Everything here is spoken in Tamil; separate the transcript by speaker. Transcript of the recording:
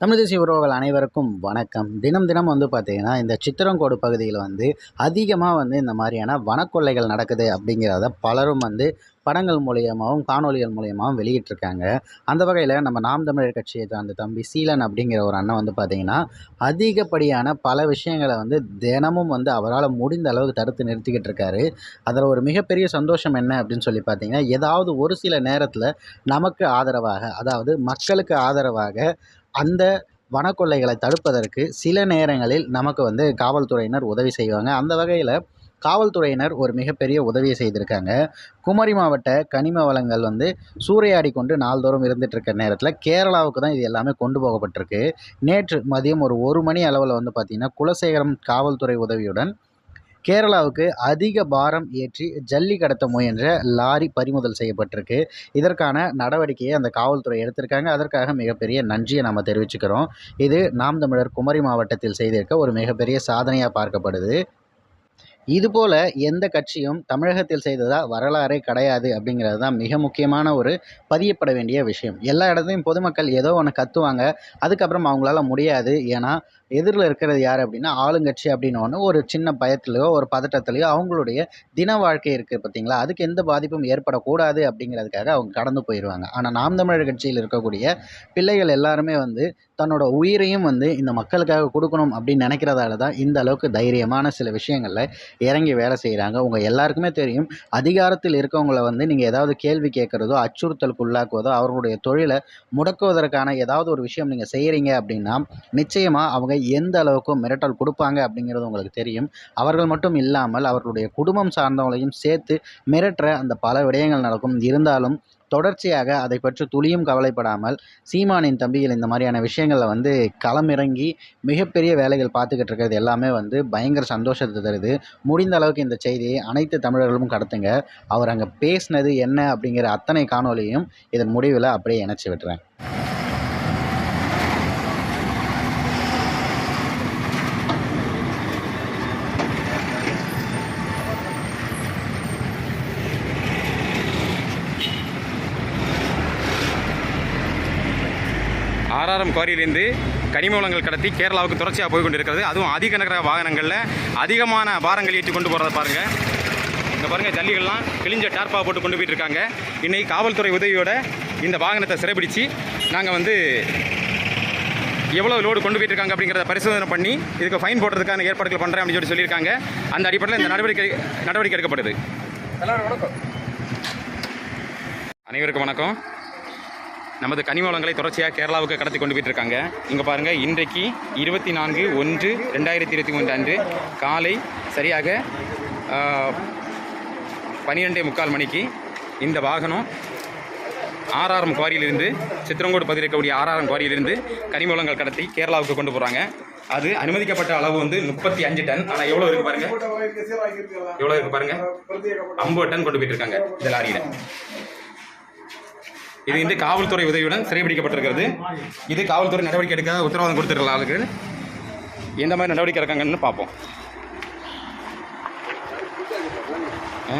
Speaker 1: தமிழ் தேசிய உறவுகள் அனைவருக்கும் வணக்கம். தினம் தினம் வந்து பார்த்திங்கன்னா இந்த சித்திரங்கோடு பகுதியில் வந்து அதிகமாக வந்து இந்த மாதிரியான வனக்கொள்ளைகள் நடக்குது அப்படிங்கிறத பலரும் வந்து படங்கள் மூலியமாகவும் காணொளிகள் மூலியமாகவும் வெளியிட்டிருக்காங்க. அந்த வகையில் நம்ம நாம் தமிழர் கட்சியை சார்ந்த தம்பி சீலன் அப்படிங்கிற ஒரு அண்ணன் வந்து பார்த்திங்கன்னா அதிகப்படியான பல விஷயங்களை வந்து தினமும் வந்து அவரால் முடிந்த அளவுக்கு தடுத்து நிறுத்திக்கிட்டு இருக்காரு. அதில் ஒரு மிகப்பெரிய சந்தோஷம் என்ன அப்படின்னு சொல்லி பார்த்தீங்கன்னா ஏதாவது ஒரு சில நேரத்தில் நமக்கு ஆதரவாக அதாவது மக்களுக்கு ஆதரவாக அந்த வனக்கொள்ளைகளை தடுப்பதற்கு சில நேரங்களில் நமக்கு வந்து காவல்துறையினர் உதவி செய்வாங்க. அந்த வகையில் காவல்துறையினர் ஒரு மிகப்பெரிய உதவியை செய்திருக்காங்க. குமரி மாவட்ட கனிம வளங்கள் வந்து சூறையாடி கொண்டு நாள்தோறும் இருந்துகிட்ருக்க நேரத்தில் கேரளாவுக்கு தான் இது எல்லாமே கொண்டு போகப்பட்டிருக்கு. நேற்று மதியம் ஒரு ஒரு மணி அளவில் வந்து பார்த்திங்கன்னா குலசேகரம் காவல்துறை உதவியுடன் கேரளாவுக்கு அதிக பாரம் ஏற்றி ஜல்லி கடத்த முயன்ற லாரி பறிமுதல் செய்யப்பட்டிருக்கு. இதற்கான நடவடிக்கையை அந்த காவல்துறை எடுத்திருக்காங்க. அதற்காக மிகப்பெரிய நன்றியை நம்ம தெரிவிச்சுக்கிறோம். இது நாம் தமிழர் குமரி மாவட்டத்தில் செய்திருக்க ஒரு மிகப்பெரிய சாதனையாக பார்க்கப்படுது. இதுபோல் எந்த கட்சியும் தமிழகத்தில் செய்ததா வரலாறே கிடையாது அப்படிங்கிறது தான் மிக முக்கியமான ஒரு பதியப்பட வேண்டிய விஷயம். எல்லா இடத்துலையும் பொதுமக்கள் ஏதோ ஒன்று கத்துவாங்க. அதுக்கப்புறம் அவங்களால முடியாது. ஏன்னா எதிரில் இருக்கிறது யார் அப்படின்னா ஆளுங்கட்சி அப்படின்னு ஒன்று ஒரு சின்ன பயத்துலையோ ஒரு பதட்டத்துலையோ அவங்களுடைய தின வாழ்க்கை இருக்குது பார்த்தீங்களா? அதுக்கு எந்த பாதிப்பும் ஏற்படக்கூடாது அப்படிங்கிறதுக்காக அவங்க கடந்து போயிடுவாங்க ஆனால் நாம் தமிழர் கட்சியில் இருக்கக்கூடிய பிள்ளைகள் எல்லாருமே வந்து தன்னோட உயிரையும் வந்து இந்த மக்களுக்காக கொடுக்கணும் அப்படின்னு நினைக்கிறதால தான் இந்த அளவுக்கு தைரியமான சில விஷயங்களில் இறங்கி வேலை செய்கிறாங்க உங்கள் எல்லாருக்குமே தெரியும். அதிகாரத்தில் இருக்கவங்கள வந்து நீங்கள் ஏதாவது கேள்வி கேட்குறதோ அச்சுறுத்தலுக்கு உள்ளாக்குவதோ அவர்களுடைய தொழிலை முடக்குவதற்கான ஏதாவது ஒரு விஷயம் நீங்கள் செய்கிறீங்க அப்படின்னா நிச்சயமாக அவங்க எந்த அளவுக்கு மிரட்டல் கொடுப்பாங்க அப்படிங்கிறது உங்களுக்கு தெரியும். அவர்கள் மட்டும் இல்லாமல் அவர்களுடைய குடும்பம் சார்ந்தவங்களையும் சேர்த்து மிரட்டுற அந்த பல விடயங்கள் நடக்கும். இருந்தாலும் தொடர்ச்சியாக அதை பற்றி துளியும் கவலைப்படாமல் சீமானின் தம்பிகள் இந்த மாதிரியான விஷயங்களில் வந்து களமிறங்கி மிகப்பெரிய வேலைகள் பார்த்துக்கிட்டு இருக்கிறது எல்லாமே வந்து பயங்கர சந்தோஷத்தை தருது. முடிந்த அளவுக்கு இந்த செய்தியை அனைத்து தமிழர்களும் கடத்துங்க. அவர் அங்கே பேசினது என்ன அப்படிங்கிற அத்தனை காணொலியும் இதன் முடிவில் அப்படியே இணைச்சி விட்டுறேன்.
Speaker 2: ஆர்ஆர்எம் குவாரியிலிருந்து கனிம வளங்கள் கடத்தி கேரளாவுக்கு தொடர்ச்சியாக போய் கொண்டிருக்கிறது. அதுவும் அதிக நகர வாகனங்களில் அதிகமான பாரங்கள் ஏற்றி கொண்டு போகிறத பாருங்கள் இங்கே பாருங்கள் ஜல்லிகள்லாம் கிழிஞ்ச டார்ப்பா போட்டு கொண்டு போயிட்டு இருக்காங்க இன்னைக்கு காவல்துறை உதவியோட இந்த வாகனத்தை சிறைபிடிச்சு நாங்கள் வந்து எவ்வளோ லோடு கொண்டு போயிட்டு இருக்காங்க அப்படிங்கிறத பரிசோதனை பண்ணி இதுக்கு ஃபைன் போடுறதுக்கான ஏற்பாடுகள் பண்ணுறேன் அப்படின்னு சொல்லி சொல்லியிருக்காங்க. அந்த அடிப்படையில் இந்த நடவடிக்கை நடவடிக்கை எடுக்கப்படுது. அனைவருக்கும் வணக்கம். நமது கனிமவளங்களை தொடர்ச்சியாக கேரளாவுக்கு கடத்தி கொண்டு போயிட்டு இருக்காங்க இங்கே பாருங்கள் இன்றைக்கு இருபத்தி நான்கு ஒன்று ரெண்டாயிரத்தி இருபத்தி ஒன்று அன்று காலை சரியாக பன்னிரெண்டே முக்கால் மணிக்கு இந்த வாகனம் ஆர்ஆர்எம் குவாரியிலிருந்து சித்திரங்கோடு பகுதியில் இருக்கக்கூடிய ஆர்ஆர்எம் குவாரியிலிருந்து கனிமூலங்கள் கடத்தி கேரளாவுக்கு கொண்டு போகிறாங்க அது அனுமதிக்கப்பட்ட அளவு வந்து முப்பத்தி அஞ்சு டன். ஆனால் எவ்வளோ இருக்கு பாருங்க? எவ்வளோ இருக்கு பாருங்க? ஐம்பது டன் கொண்டு போயிட்டு இருக்காங்க இந்த லாரியில். இது வந்து காவல்துறை உதவியுடன் சிறைபிடிக்கப்பட்டிருக்கிறது இது காவல்துறை நடவடிக்கை எடுக்க உத்தரவாதம் கொடுத்துருக்க ஆளுக்கு எந்த மாதிரி நடவடிக்கை இருக்காங்கன்னு பார்ப்போம் ஆ?